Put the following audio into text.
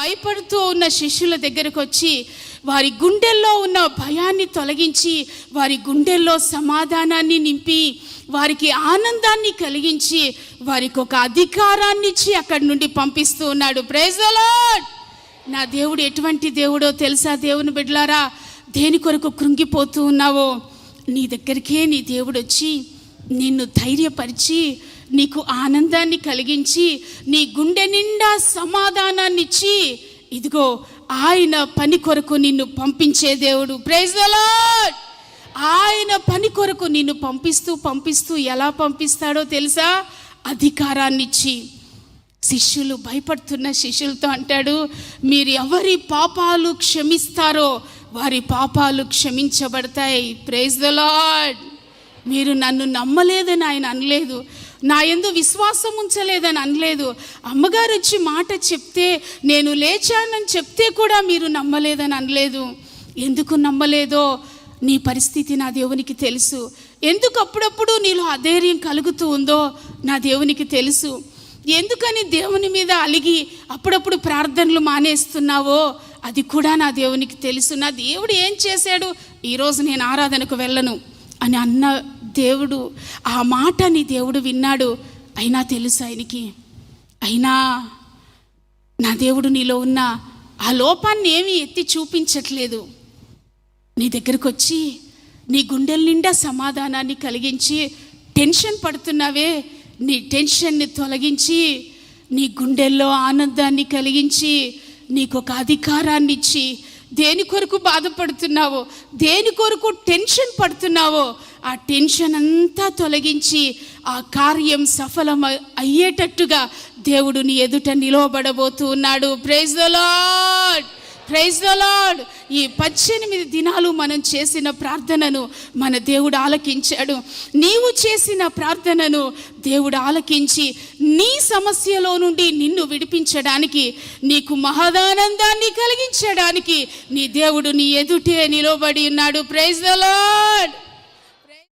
భయపడుతూ ఉన్న శిష్యుల దగ్గరకు వచ్చి వారి గుండెల్లో ఉన్న భయాన్ని తొలగించి వారి గుండెల్లో సమాధానాన్ని నింపి వారికి ఆనందాన్ని కలిగించి వారికి ఒక అధికారాన్ని ఇచ్చి అక్కడి నుండి పంపిస్తూ ఉన్నాడు. ప్రైజ్ నా దేవుడు ఎటువంటి దేవుడో తెలుసా? దేవుని బిడ్డలారా దేని కొరకు కృంగిపోతూ ఉన్నావో? నీ దగ్గరికే నీ దేవుడు వచ్చి నిన్ను ధైర్యపరిచి నీకు ఆనందాన్ని కలిగించి నీ గుండె నిండా సమాధానాన్ని ఇచ్చి ఇదిగో ఆయన పని కొరకు నిన్ను పంపించే దేవుడు. ప్రైజ్ లార్డ్ ఆయన పని కొరకు నిన్ను పంపిస్తూ పంపిస్తూ ఎలా పంపిస్తాడో తెలుసా? అధికారాన్ని ఇచ్చి. శిష్యులు భయపడుతున్న శిష్యులతో అంటాడు మీరు ఎవరి పాపాలు క్షమిస్తారో వారి పాపాలు క్షమించబడతాయి. ప్రైజ్ ద లాడ్ మీరు నన్ను నమ్మలేదని ఆయన అనలేదు. నా ఎందు విశ్వాసం ఉంచలేదని అనలేదు. అమ్మగారు వచ్చి మాట చెప్తే నేను లేచానని చెప్తే కూడా మీరు నమ్మలేదని అనలేదు. ఎందుకు నమ్మలేదో నీ పరిస్థితి నా దేవునికి తెలుసు. ఎందుకు అప్పుడప్పుడు నీలో అధైర్యం కలుగుతూ ఉందో నా దేవునికి తెలుసు. ఎందుకని దేవుని మీద అలిగి అప్పుడప్పుడు ప్రార్థనలు మానేస్తున్నావో అది కూడా నా దేవునికి తెలుసు. నా దేవుడు ఏం చేశాడు? ఈరోజు నేను ఆరాధనకు వెళ్ళను. అని అన్న దేవుడు ఆ మాట నీ దేవుడు విన్నాడు. అయినా తెలుసు ఆయనకి? అయినా నా దేవుడు నీలో ఉన్న ఆ లోపాన్ని ఏమీ ఎత్తి చూపించట్లేదు. నీ దగ్గరకు వచ్చి నీ గుండెల నిండా సమాధానాన్ని కలిగించి టెన్షన్ పడుతున్నావే. నీ టెన్షన్ని తొలగించి నీ గుండెల్లో ఆనందాన్ని కలిగించి నీకు ఒక అధికారాన్ని ఇచ్చి దేని కొరకు బాధపడుతున్నావో దేని కొరకు టెన్షన్ పడుతున్నావో ఆ టెన్షన్ అంతా తొలగించి ఆ కార్యం సఫలం అయ్యేటట్టుగా దేవుడు నీ ఎదుట నిలవబడబోతూ ఉన్నాడు. Praise the Lord praise the Lord ఈ పద్దెనిమిది దినాలు మనం చేసిన ప్రార్థనను మన దేవుడు ఆలకించాడు. నీవు చేసిన ప్రార్థనను దేవుడు ఆలకించి నీ సమస్యలో నుండి నిన్ను విడిపించడానికి నీకు మహదానందాన్ని కలిగించడానికి నీ దేవుడు నీ ఎదుటే నిలబడి ఉన్నాడు. Praise the lord